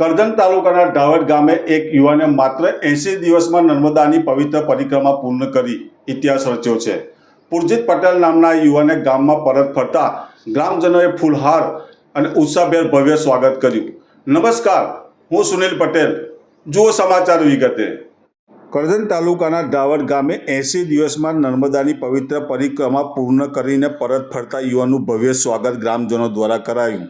કરજણ તાલુકાના ઢાવડ ગામે એક યુવાને માત્ર એંસી દિવસમાં નર્મદાની પવિત્ર પરિક્રમા પૂર્ણ કરી ઇતિહાસ રચ્યો છે. પુરજીત પટેલ નામના યુવાને ગામમાં પરત ફરતા ગ્રામજનોએ ફૂલહાર અને ઉત્સાહભેર ભવ્ય સ્વાગત કર્યું. નમસ્કાર, હું સુનિલ પટેલ. જુઓ સમાચાર વિગતે. કરજણ તાલુકાના ઢાવડ ગામે એંસી દિવસમાં નર્મદાની પવિત્ર પરિક્રમા પૂર્ણ કરીને પરત ફરતા યુવાનનું ભવ્ય સ્વાગત ગ્રામજનો દ્વારા કરાયું.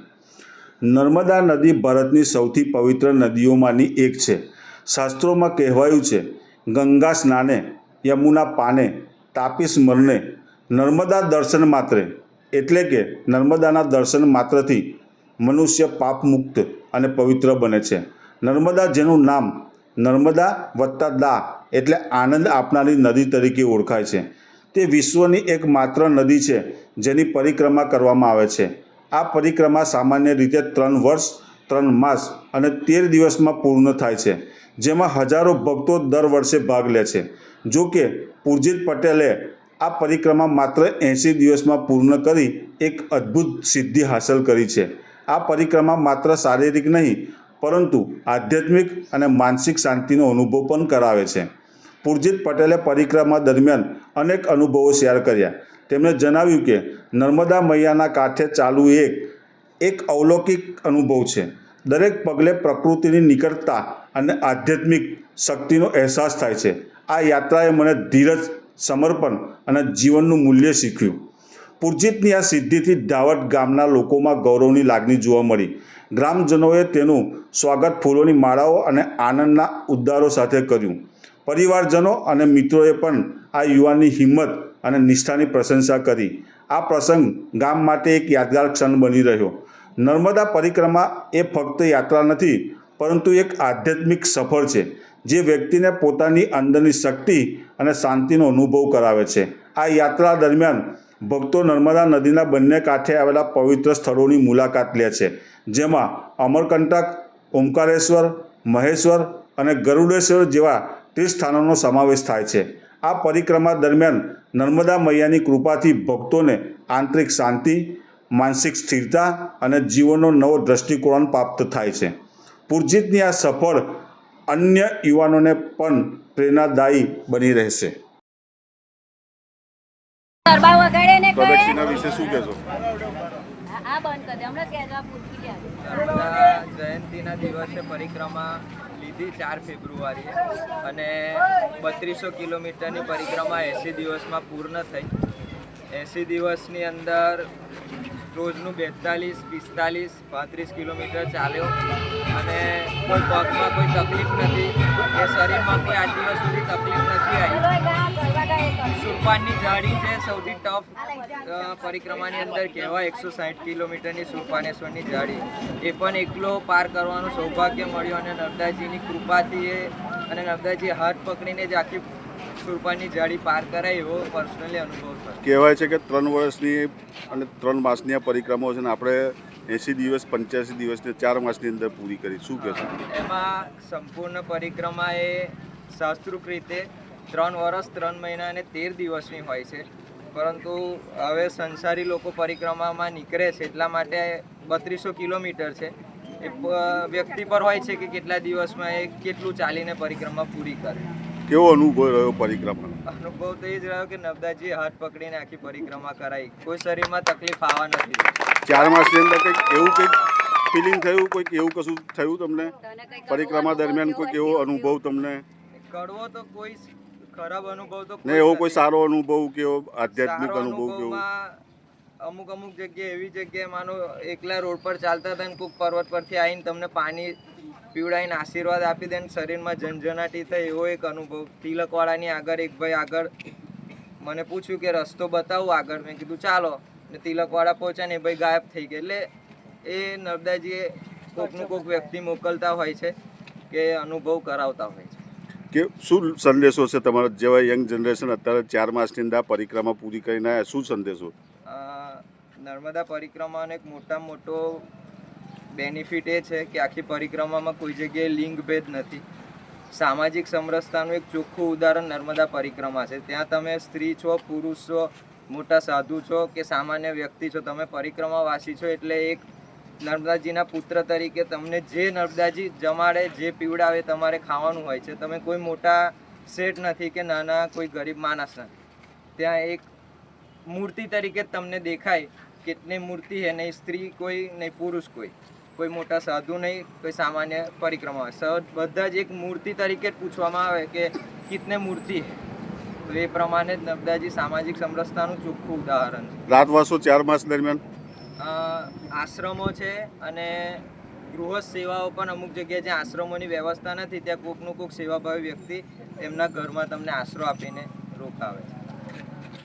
નર્મદા નદી ભારતની સૌથી પવિત્ર નદીઓમાંની એક છે. શાસ્ત્રોમાં કહેવાયું છે, ગંગા સ્નાને, યમુના પાને, તાપી સ્મરણે નર્મદા દર્શન માત્રે. એટલે કે નર્મદાના દર્શન માત્રથી મનુષ્ય પાપમુક્ત અને પવિત્ર બને છે. નર્મદા જેનું નામ નર્મદા વત્તા દા એટલે આનંદ આપનારી નદી તરીકે ઓળખાય છે. તે વિશ્વની એક માત્ર નદી છે જેની પરિક્રમા કરવામાં આવે છે. આ પરિક્રમા સામાન્ય રીતે ત્રણ વર્ષ, ત્રણ માસ અને તેર દિવસમાં પૂર્ણ થાય છે, જેમાં હજારો ભક્તો દર વર્ષે ભાગ લે છે. જો કે, પુરજીત પટેલે આ પરિક્રમા માત્ર એંસી દિવસમાં પૂર્ણ કરી એક અદ્ભુત સિદ્ધિ હાંસલ કરી છે. આ પરિક્રમા માત્ર શારીરિક નહીં, પરંતુ આધ્યાત્મિક અને માનસિક શાંતિનો અનુભવ પણ કરાવે છે. પુરજીત પટેલે પરિક્રમા દરમિયાન અનેક અનુભવો શેર કર્યા. તેમણે જણાવ્યું કે, નર્મદા મૈયાના કાંઠે ચાલવું એક એક અવલૌકિક અનુભવ છે. દરેક પગલે પ્રકૃતિની નિકટતા અને આધ્યાત્મિક શક્તિનો અહેસાસ થાય છે. આ યાત્રાએ મને ધીરજ, સમર્પણ અને જીવનનું મૂલ્ય શીખ્યું. પુરજીતની આ સિદ્ધિથી ધાવટ ગામના લોકોમાં ગૌરવની લાગણી જોવા મળી. ગ્રામજનોએ તેનું સ્વાગત ફૂલોની માળાઓ અને આનંદના ઉદ્ગારો સાથે કર્યું. પરિવારજનો અને મિત્રોએ પણ આ યુવાનની હિંમત અને નિષ્ઠાની પ્રશંસા કરી. આ પ્રસંગ ગામ માટે એક યાદગાર ક્ષણ બની રહ્યો. નર્મદા પરિક્રમા એ ફક્ત યાત્રા નથી, પરંતુ એક આધ્યાત્મિક સફર છે, જે વ્યક્તિને પોતાની અંદરની શક્તિ અને શાંતિનો અનુભવ કરાવે છે. આ યાત્રા દરમિયાન ભક્તો નર્મદા નદીના બંને કાંઠે આવેલા પવિત્ર સ્થળોની મુલાકાત લે છે, જેમાં અમરકંટક, ઓમકારેશ્વર, મહેશ્વર અને ગરુડેશ્વર જેવા તીર્થસ્થાનોનો સમાવેશ થાય છે. આ પરિક્રમા દરમિયાન નર્મદા મૈયાની કૃપાથી ભક્તોને આંતરિક શાંતિ, માનસિક સ્થિરતા અને જીવનનો નવો દૃષ્ટિકોણ પ્રાપ્ત થાય છે. પુરજીતની આ સફળ અન્ય યુવાનોને પણ પ્રેરણાદાયી બની રહેશે. ગરબા વગાડે ને પ્રદક્ષિણા વિશે શું કહેશો? હમણાં ગયા જયંતિના દિવસે પરિક્રમા લીધી ચાર ફેબ્રુઆરીએ અને બત્રીસો કિલોમીટરની પરિક્રમા એંસી દિવસમાં પૂર્ણ થઈ. એંસી દિવસની અંદર રોજનું બેતાલીસ, પિસ્તાલીસ, પાંત્રીસ કિલોમીટર ચાલ્યો. અને કોઈ પગમાં કોઈ તકલીફ નથી. કે શરીરમાં કોઈ આજ દિવસ સુધી તકલીફ નથી આવી. સુરપાનની જાળી છે સૌથી ટફ પરિક્રમાની અંદર કહેવાય. એકસો સાઠ કિલોમીટરની સુરપાનેશ્વરની જાળી એ પણ એકલો પાર કરવાનું સૌભાગ્ય મળ્યું અને નર્મદાજીની કૃપાથી એ અને નર્મદાજી હાથ પકડીને જ આખી સુરપાનની જાળી પાર કરાય એવો પર્સનલી અનુભવ થયો કહેવાય છે કે ત્રણ વર્ષની અને ત્રણ માસની આ પરિક્રમાઓ છે ને આપણે એંસી દિવસ પંચ્યાસી દિવસને ચાર માસની અંદર પૂરી કરી. શું કહેશો? એમાં સંપૂર્ણ પરિક્રમા એ શાસ્ત્રુક રીતે ત્રણ વર્ષ ત્રણ મહિના અને તેર દિવસની હોય છે. પરંતુ હવે સંસારી લોકો પરિક્રમામાં નીકળે છે એટલા માટે બત્રીસો કિલોમીટર છે. એ વ્યક્તિ પર હોય છે કે કેટલા દિવસમાં એ કેટલું ચાલીને પરિક્રમા પૂરી કરે. કેવો અનુભવ રહ્યો પરિક્રમાનો? અનુભવ તો એ જ રહ્યો કે નવદાજી હાથ પકડીને આખી પરિક્રમા કરાઈ. કોઈ શરીરમાં તકલીફ આવવા નથી. ચાર માસની અંદર કંઈક એવું કંઈક ફિલિંગ થયું? કોઈક એવું કશું થયું તમને? પરિક્રમા દરમિયાન કોઈક એવો અનુભવ તમને? કડવો તો કોઈ ખરાબ અનુભવ તો નહીં એવો કોઈ સારો અનુભવ કેવો? આધ્યાત્મિક અનુભવ કેવો? અમુક અમુક જગ્યાએ એવી જગ્યાએ માનો એકલા રોડ પર ચાલતા હતા ને કોઈક પર્વત પરથી આવીને તમને પાણી પીવડાવીને આશીર્વાદ આપી દે ને શરીરમાં ઝંઝનાટી થાય એવો એક અનુભવ. તિલકવાળાની આગળ એક ભાઈ આગળ મને પૂછ્યું કે રસ્તો બતાવું આગળ. મેં કીધું ચાલો. ને તિલકવાળા પહોંચ્યા ને એ ભાઈ ગાયબ થઈ ગયા. એટલે એ નર્મદાજીએ કોકનું કોક વ્યક્તિ મોકલતા હોય છે કે અનુભવ કરાવતા હોય છે. કે શું સંદેશો છે તમારા જેવા યંગ જનરેશન અત્યારે ચાર માસની અંદર આ પરિક્રમા પૂરી કરીને આવ્યા શું સંદેશો? નર્મદા પરિક્રમાનો એક મોટા મોટો બેનિફિટ એ છે કે આખી પરિક્રમામાં કોઈ જગ્યાએ લિંગ ભેદ નથી. સામાજિક સમરસતાનું એક ચોખ્ખું ઉદાહરણ નર્મદા પરિક્રમા છે. ત્યાં તમે સ્ત્રી છો, પુરુષ છો, મોટા સાધુ છો કે સામાન્ય વ્યક્તિ છો, તમે પરિક્રમાવાસી છો એટલે એક નર્મદાજીના પુત્ર તરીકે તમને જે નર્મદાજી જમાડે, જે પીવડાવે તમારે ખાવાનું હોય છે. તમે કોઈ મોટા શેઠ નથી કે નાના કોઈ ગરીબ માણસ નથી. ત્યાં એક મૂર્તિ તરીકે તમને દેખાય કેટલી મૂર્તિ છે નહીં સ્ત્રી કોઈ, નહીં પુરુષ કોઈ. કોઈ મોટા સાધુ નહીં કોઈ સામાન્ય પરિક્રમા હોય. સહજ બધા જ એક મૂર્તિ તરીકે જ પૂછવામાં આવે કે કિતને મૂર્તિ તો એ પ્રમાણે જ નબદાજી સામાજિક સમરસતાનું ચોખ્ખું ઉદાહરણ છે. રાતવાસો ચાર માસ દરમિયાન? આશ્રમો છે અને ગૃહ સેવાઓ પણ અમુક જગ્યાએ જ્યાં આશ્રમોની વ્યવસ્થા નથી ત્યાં કોકનું કોક સેવાભાવી વ્યક્તિ એમના ઘરમાં તમને આશરો આપીને રોકાવે છે.